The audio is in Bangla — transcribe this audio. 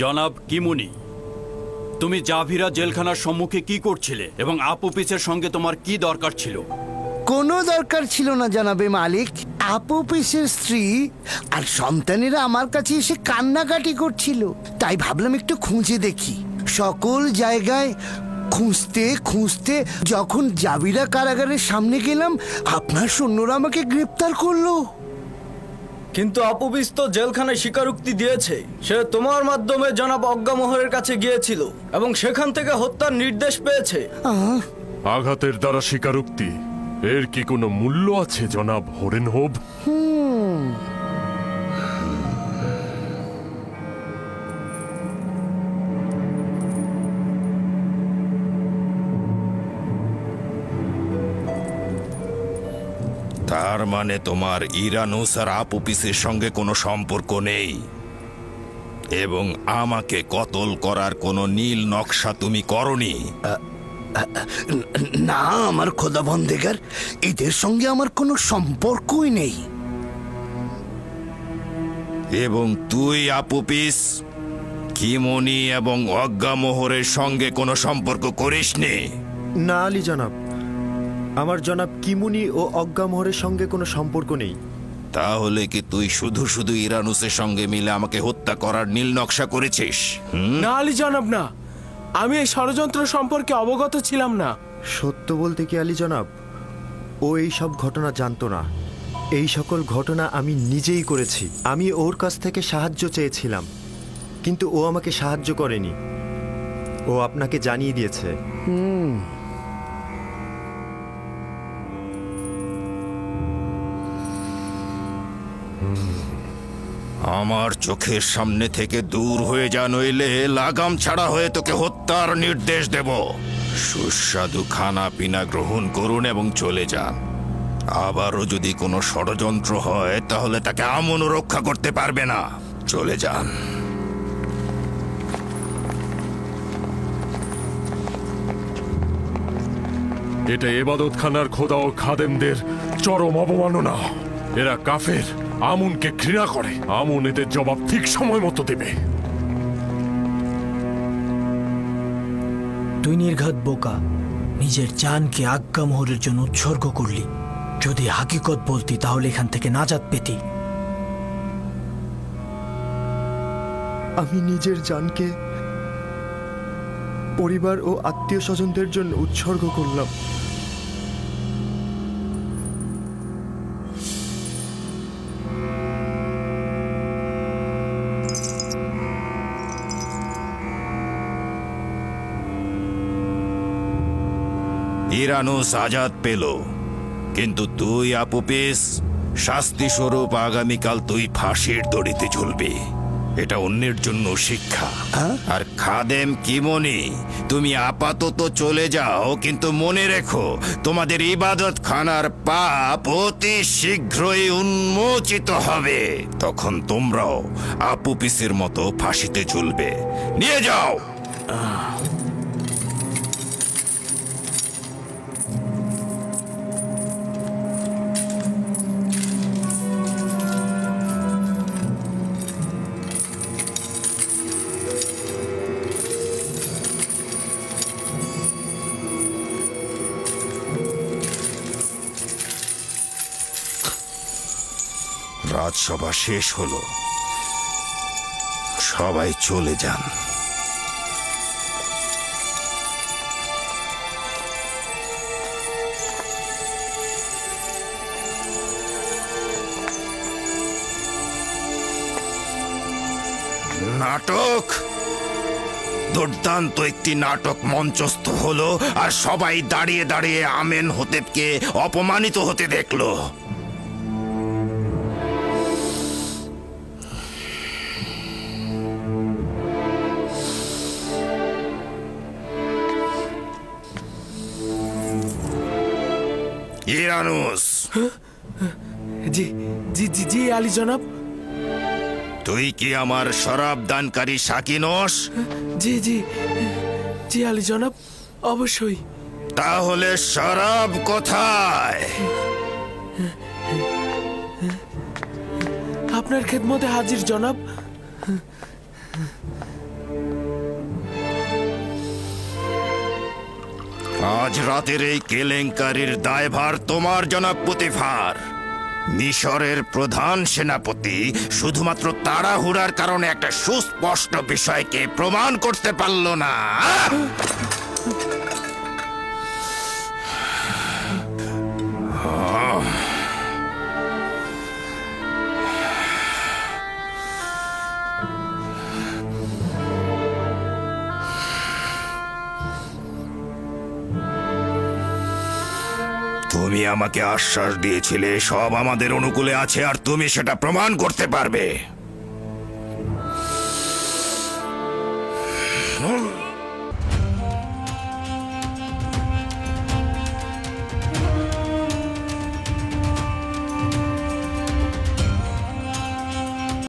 জনাব কিমুনি, তুমি জাভিরা জেলখানার সম্মুখে কি করছিলে এবং আপুপিসের সঙ্গে তোমার কি দরকার ছিল? কোনো দরকার ছিল না, জানাবে মালিক। আপু পিসের স্ত্রী আর সন্তানেরা আমার কাছে এসে কান্নাকাটি করছিল। তাই ভাবলাম একটু খুঁজে দেখি। সকল জায়গায় খুঁজতে খুঁজতে যখন জাবিরা কারাগারের সামনে গেলাম, আপনার সৈন্যরা আমাকে গ্রেপ্তার করল। কিন্তু আপুবিস তো জেলখানায় স্বীকারোক্তি দিয়েছে। সে তোমার মাধ্যমে জনাব অজ্ঞামোহরের কাছে গিয়েছিল এবং সেখান থেকে হত্যার নির্দেশ পেয়েছে। আঘাতের দ্বারা স্বীকারোক্তি। এর কি কোনো মূল্য আছে জনাব হরেন হোব তার মানে তোমার ইরানুস আর আপুপিসের সঙ্গে কোনো সম্পর্ক নেই। এবং আমাকে কতল করার কোনো নীল নকশা তুমি করনি। না আমার খোদা বন্দেগার এদের সঙ্গে আমার কোনো সম্পর্কই নেই। এবং তুই আপুপিস কিমনি এবং অজ্ঞামোহরের সঙ্গে কোনো সম্পর্ক করিসনি? না আলী জনাব। আমার জনাব কিমুনি ও অজ্ঞামোহরের সঙ্গে কোনো সম্পর্ক নেই। তাহলে কি তুই শুধু শুধু ইরানুসের সঙ্গে মিলে আমাকে হত্যা করার নীল নকশা করেছিস? না আলী জনাব না। আমি এই ষড়যন্ত্র সম্পর্কে অবগত ছিলাম না। সত্য বলতে কি আলী জনাব? ও এই সব ঘটনা জানতো না। এই সকল ঘটনা আমি নিজেই করেছি। আমি ওর কাছ থেকে সাহায্য চেয়েছিলাম। কিন্তু ও আমাকে সাহায্য করেনি। ও আপনাকে জানিয়ে দিয়েছে। আমার চোখের সামনে থেকে দূর হয়ে যা, নইলে লাগাম ছাড়া হয়ে তোকে হত্যার নির্দেশ দেব। সুস্বাদু খানা পিনা গ্রহণ করুন এবং চলে যান। আবারও যদি কোনো ষড়যন্ত্র হয়, তাহলে তাকে আমনও রক্ষা করতে পারবে না। চলে যান। এটা এবাদত খানার খোদা ও খাদেমদের চরম অবমাননা। এরা কাফের। আমুনকে ঘৃণা করে। আমুন এদের জবাব ঠিক সময় মতো দেবে। তুই নির্ঘাত বোকা নিজের জানকে আজ্ঞা মোহরের জন্য উৎসর্গ করলি। যদি হাকিকত বলতি তাহলে এখান থেকে নাজাত পেতি। আমি নিজের জানকে পরিবার ও আত্মীয় স্বজনদের জন্য উৎসর্গ করলাম। ইরানুস আজাদ পেল। কিন্তু তুই আপুপিস শাস্তি স্বরূপ আগামীকাল তুই ফাঁসির দড়িতে ঝুলবি। এটা অন্যের জন্য শিক্ষা। আর খাদেম কিমনি তুমি আপাতত চলে যাও কিন্তু মনে রেখো তোমাদের ইবাদত খানার পাপ অতি শীঘ্রই উন্মোচিত হবে। তখন তোমরাও আপু আপুপিসের মতো ফাঁসিতে ঝুলবে। নিয়ে যাও! রাজসভা শেষ হলো। সবাই চলে যান। নাটক? দুর্দান্ত একটি নাটক মঞ্চস্থ হলো আর সবাই দাঁড়িয়ে দাঁড়িয়ে আমেন হতেবকে অপমানিত হতে দেখল। ইরানুস জি জি জি জি আলী জনাব। তুই কি আমার শরাব দানকারী সাকিনস জি জি জি আলী জনাব অবশ্যই। তাহলে শরাব কোথায়? আপনার খেদমতে হাজির জনাব। আজ রাতের এই কেলেঙ্কারির দায়ভার তোমার, জনাব প্রতিভার মিশরের প্রধান সেনাপতি শুধুমাত্র তাড়াহুড়ার কারণে একটা সুস্পষ্ট বিষয়কে প্রমাণ করতে পারল না। তুমি আমাকে আশ্বাস দিয়েছিলে সব আমাদের অনুকূলে আছে আর তুমি সেটা প্রমাণ করতে পারবে।